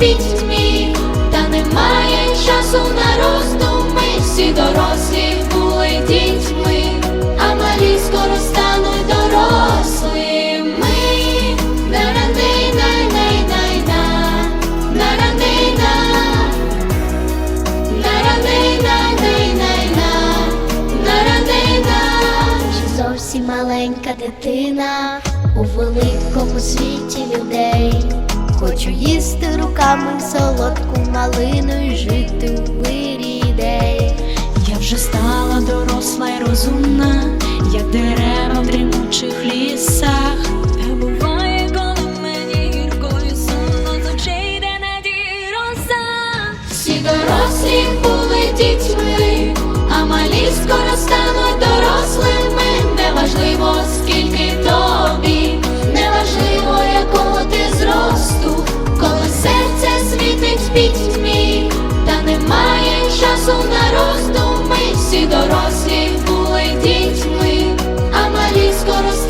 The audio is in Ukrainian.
світить в та немає часу на роздуми. Всі дорослі були дітьми, а малі скоро стануть дорослими. Зовсім маленька дитина у великому світі людей. Хочу їсти руками солодку малину і жити у мирі ідей. Я вже стала доросла й розумна, як дерева в дрімучих лісах. Та буває, коли мені гіркою сумно, з очей йде надії роса. Всі дорослі були дітьми, а малі скоро стануть дорослими. Неважливо, скільки пітьмі, та немає часу на роздуми, всі дорослі були дітьми, а малі скоро.